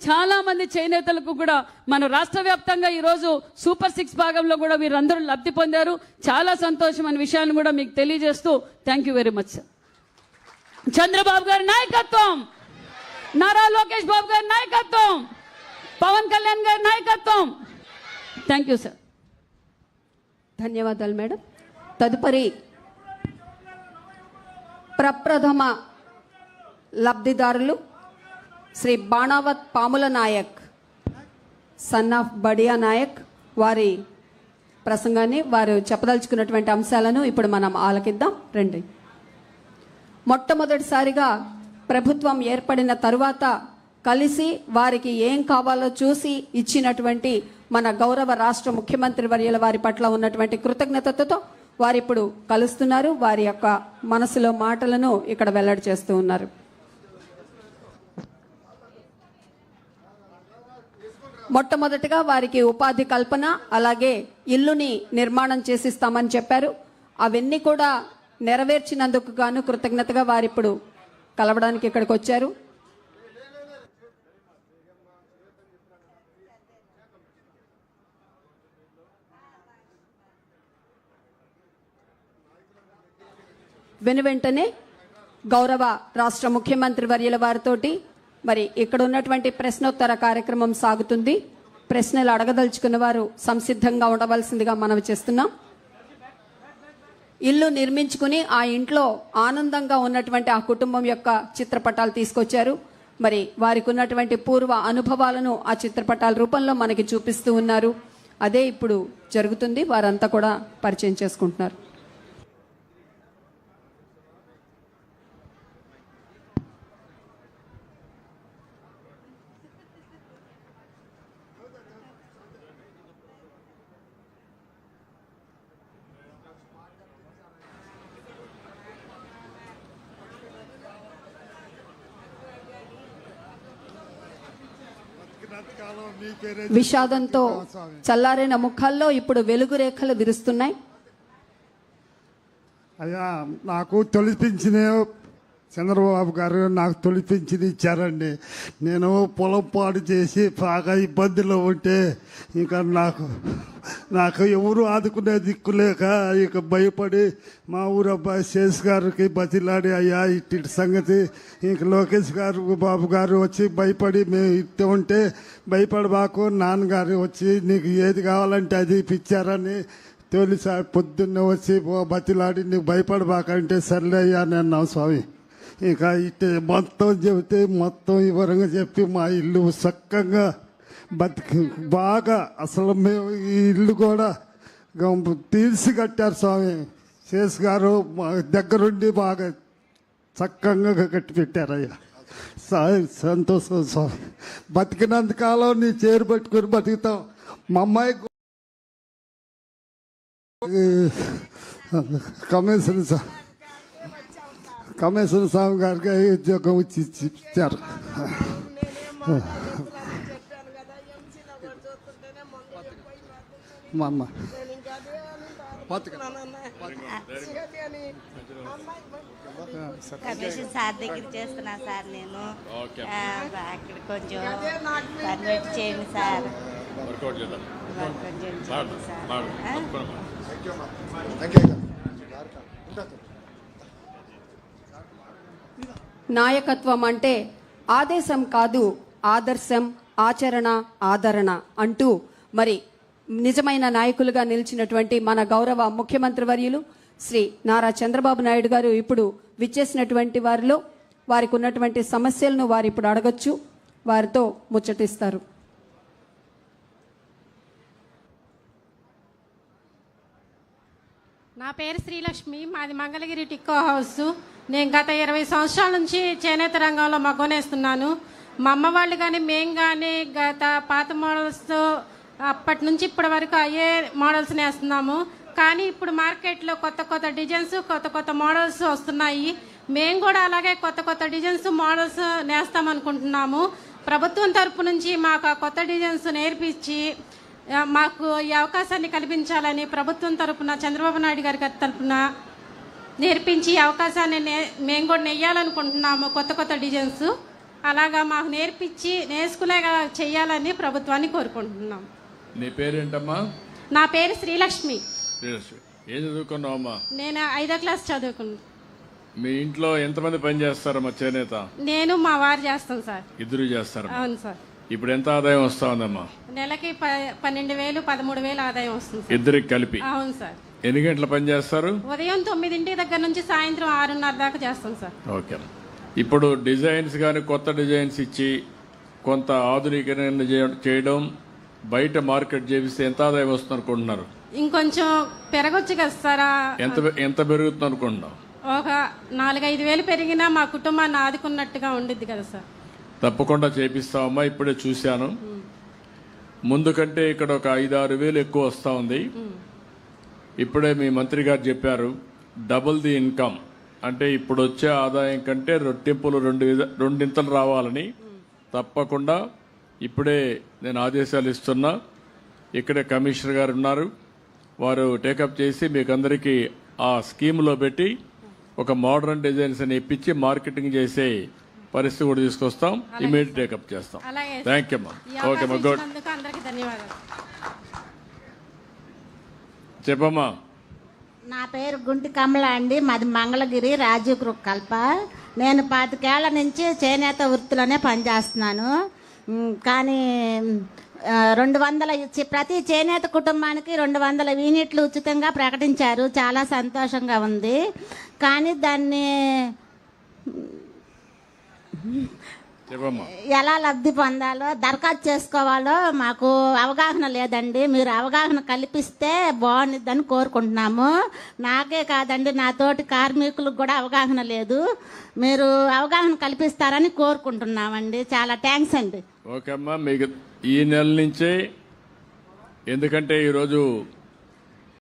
చాలా మంది చేనేతలకు కూడా మన రాష్ట్ర వ్యాప్తంగా ఈరోజు సూపర్ సిక్స్ భాగంలో కూడా వీరందరూ లబ్ధి పొందారు. చాలా సంతోషం అనే విషయాన్ని కూడా మీకు తెలియజేస్తూ thank you very much sir Chandrababu గారి నాయకత్వం! నారా లోకేష్ బాబు గారి నాయకత్వం! పవన్ కళ్యాణ్ గారి నాయకత్వం! థ్యాంక్ యూ సార్ ధన్యవాదాలు మేడం. తదుపరి ప్రప్రథమ లబ్ధిదారులు శ్రీ బాణావత్ పాముల నాయక్ సన్ ఆఫ్ బడియా నాయక్ వారి ప్రసంగాన్ని వారు చెప్పదలుచుకున్నటువంటి అంశాలను ఇప్పుడు మనం ఆలకిద్దాం. రండి. మొట్టమొదటిసారిగా ప్రభుత్వం ఏర్పడిన తరువాత కలిసి వారికి ఏం కావాలో చూసి ఇచ్చినటువంటి మన గౌరవ రాష్ట్ర ముఖ్యమంత్రి వర్యుల వారి పట్ల ఉన్నటువంటి కృతజ్ఞతతో వారిప్పుడు కలుస్తున్నారు. వారి యొక్క మనసులో మాటలను ఇక్కడ వెల్లడి చేస్తూ ఉన్నారు. మొట్టమొదటిగా వారికి ఉపాధి కల్పన అలాగే ఇల్లుని నిర్మాణం చేసిస్తామని చెప్పారు. అవన్నీ కూడా నెరవేర్చినందుకు గాను కృతజ్ఞతగా వారిప్పుడు కలవడానికి ఇక్కడికి వచ్చారు. వెను వెంటనే గౌరవ రాష్ట్ర ముఖ్యమంత్రి వర్యుల వారితోటి మరి ఇక్కడ ఉన్నటువంటి ప్రశ్నోత్తర కార్యక్రమం సాగుతుంది. ప్రశ్నలు అడగదలుచుకున్న వారు సంసిద్ధంగా ఉండవలసిందిగా మనవి చేస్తున్నాం. ఇల్లు నిర్మించుకుని ఆ ఇంట్లో ఆనందంగా ఉన్నటువంటి ఆ కుటుంబం యొక్క చిత్రపటాలు తీసుకొచ్చారు. మరి వారికి ఉన్నటువంటి పూర్వ అనుభవాలను ఆ చిత్రపటాల రూపంలో మనకి చూపిస్తూ ఉన్నారు. అదే ఇప్పుడు జరుగుతుంది. వారంతా కూడా పరిచయం చేసుకుంటున్నారు. విషాదంతో చల్లారిన ముఖాల్లో ఇప్పుడు వెలుగు రేఖలు విరుస్తున్నాయి. అయ్యా నాకు తొలిపించిన చంద్రబాబు గారు నాకు తొలిపించింది ఇచ్చారండి. నేను పొలం పాడు చేసి బాగా ఇబ్బందిలో ఉంటే ఇంకా నాకు నాకు ఎవరు ఆదుకునే దిక్కు లేక ఇక భయపడి మా ఊరు అబ్బాయి శేష్ గారికి బతిలాడి అయ్యా ఇట్టి సంగతి. ఇంక లోకేష్ గారు బాబు గారు వచ్చి భయపడి మేము ఇట్టే ఉంటే భయపడబాకు నాన్నగారు వచ్చి నీకు ఏది కావాలంటే అది ఇప్పించారని తొలిసారి పొద్దున్నే వచ్చి బతిలాడి నీకు భయపడబాకంటే సర్లే అయ్యా నేను స్వామి. ఇక ఇట్టే మొత్తం చెబితే మొత్తం వివరంగా చెప్పి మా ఇల్లు చక్కగా బతికి బాగా అసలు మేము ఈ ఇల్లు కూడా తీర్చి కట్టారు స్వామి. శేష్ గారు మా దగ్గరుండి బాగా చక్కగా కట్టి పెట్టారయ్యా. సా- సంతోషం స్వామి. బతికినంత కాలం నీ చేరు పట్టుకొని బతుకుతాం. మా అమ్మాయి కమిషన్ సార్. కమిషన్ స్వామి గారికి ఉద్యోగం ఇచ్చి ఇచ్చి ఇచ్చారు. మా అమ్మ. కమిషన్ సార్ దగ్గర చేస్తున్నా సార్ నేను. అక్కడ కొంచెం పర్మిట్ చేయండి సార్. వర్కౌట్ చేద్దాం. కొంచెం చేయండి సార్ మాడు ఆ? తప్పకుండా నాయకత్వం అంటే ఆదేశం కాదు ఆదర్శం ఆచరణ ఆదరణ అంటూ మరి నిజమైన నాయకులుగా నిలిచినటువంటి మన గౌరవ ముఖ్యమంత్రి వర్యులు శ్రీ నారా చంద్రబాబు నాయుడు గారు ఇప్పుడు విచ్చేసినటువంటి వారిలో వారికి ఉన్నటువంటి సమస్యలను వారు ఇప్పుడు అడగచ్చు వారితో ముచ్చటిస్తారు. నా పేరు శ్రీలక్ష్మి మాది మంగళగిరి టిక్కో హౌస్. నేను గత ఇరవై సంవత్సరాల నుంచి చేనేత రంగంలో మగ్గనేస్తున్నాను. మా అమ్మ వాళ్ళు కానీ మేము కానీ గత పాత మోడల్స్ అప్పటి నుంచి ఇప్పటి వరకు అయ్యే మోడల్స్ నేస్తున్నాము. కానీ ఇప్పుడు మార్కెట్లో కొత్త కొత్త డిజైన్స్ కొత్త కొత్త మోడల్స్ వస్తున్నాయి. మేము కూడా అలాగే కొత్త కొత్త డిజైన్స్ మోడల్స్ నేస్తామనుకుంటున్నాము. ప్రభుత్వం తరపు నుంచి మాకు ఆ కొత్త డిజైన్స్ నేర్పించి మాకు ఈ అవకాశాన్ని కల్పించాలని ప్రభుత్వం తరపున చంద్రబాబు నాయుడు గారి గారి తరపున నేర్పించి ఈ అవకాశాన్ని నే- మేము కూడా నెయ్యాలనుకుంటున్నాము కొత్త కొత్త డిజైన్స్. అలాగా మాకు నేర్పించి నేర్చుకునేగా చెయ్యాలని ప్రభుత్వాన్ని కోరుకుంటున్నాం. నీ పేరేంటమ్మా? నా పేరు శ్రీలక్ష్మి. శ్రీలక్ష్మి. ఏం చదువుకున్నావమ్మా? నేను ఐదో క్లాస్ చదువుకున్నాను మీ ఇంట్లో ఎంతమంది పని చేస్తారమ్మా చేనేత? నేను మా వారు చేస్తాం సార్. ఇద్దరు చేస్తారు అవును సార్. ఇప్పుడు ఎంత ఆదాయం వస్తా ఉందమ్మా? నెలకి పన్నెండు వేలు పదమూడు వేలు ఆదాయం వస్తుంది ఇద్దరికి కలిపి. అవును సార్. ఎన్ని గంటల పని చేస్తారు? ఉదయం తొమ్మిదింటి దగ్గర నుంచి సాయంత్రం ఆరున్నర దాకా చేస్తాం సార్. ఓకే. ఇప్పుడు డిజైన్స్ కానీ కొత్త డిజైన్స్ ఇచ్చి కొంత ఆధునీకరణ చేయ- చేయడం బయట మార్కెట్ చేపిస్తే ఎంత ఆదాయం వస్తుంది అనుకుంటున్నారు? ఇంకొంచెం పెరగొచ్చు కదా సార్. ఎంత ఎంత పెరుగుతుంది అనుకుంటున్నాం ఒక నాలుగైదు వేలు పెరిగినా మా కుటుంబాన్ని ఆదుకున్నట్టుగా ఉండిద్ది కదా సార్. తప్పకుండా చేపిస్తామమ్మా ఇప్పుడే చూశాను. ముందు కంటే ఇక్కడ ఒక ఐదు ఆరు వేలు ఎక్కువ వస్తూ ఉంది. ఇప్పుడే మీ మంత్రి గారు చెప్పారు డబుల్ ది ఇన్కమ్ అంటే ఇప్పుడు వచ్చే ఆదాయం కంటే రొట్టింపులు రెండు రెండింతలు రావాలని తప్పకుండా ఇప్పుడే నేను ఆదేశాలు ఇస్తున్నా. ఇక్కడే కమిషనర్ గారు ఉన్నారు. వారు టేకప్ చేసి మీకు అందరికీ ఆ స్కీమ్లో పెట్టి ఒక మోడర్న్ డిజైన్స్ అని ఇప్పించి మార్కెటింగ్ చేసే పరిస్థితి కూడా తీసుకొస్తాం. ఇమీడియట్ టేకప్ చేస్తాం. థ్యాంక్ యూ అమ్మా ఓకే అమ్మా గుడ్ ఇచ్చినందుకు అందరికీ ధన్యవాదాలు. చెప్పమ్మా. నా పేరు గుంటి కమల అండి. మాది మంగళగిరి రాజీవ్ గ్రూప్ కల్ప. నేను పాతికేళ్ళ నుంచి చేనేత వృత్తిలోనే పనిచేస్తున్నాను. కానీ రెండు వందల ఇచ్చి ప్రతి చేనేత కుటుంబానికి రెండు వందల యూనిట్లు ఉచితంగా ప్రకటించారు. చాలా సంతోషంగా ఉంది. కానీ దాన్ని ఎలా లబ్ధి పొందాలో దరఖాస్తు చేసుకోవాలో మాకు అవగాహన లేదండి. మీరు అవగాహన కల్పిస్తే బాగుండిద్దని కోరుకుంటున్నాము. నాకే కాదండి నా తోటి కార్మికులకు కూడా అవగాహన లేదు. మీరు అవగాహన కల్పిస్తారని కోరుకుంటున్నామండి. చాలా థ్యాంక్స్ అండి. ఓకే అమ్మా మీకు ఈ నెల నుంచే ఎందుకంటే ఈరోజు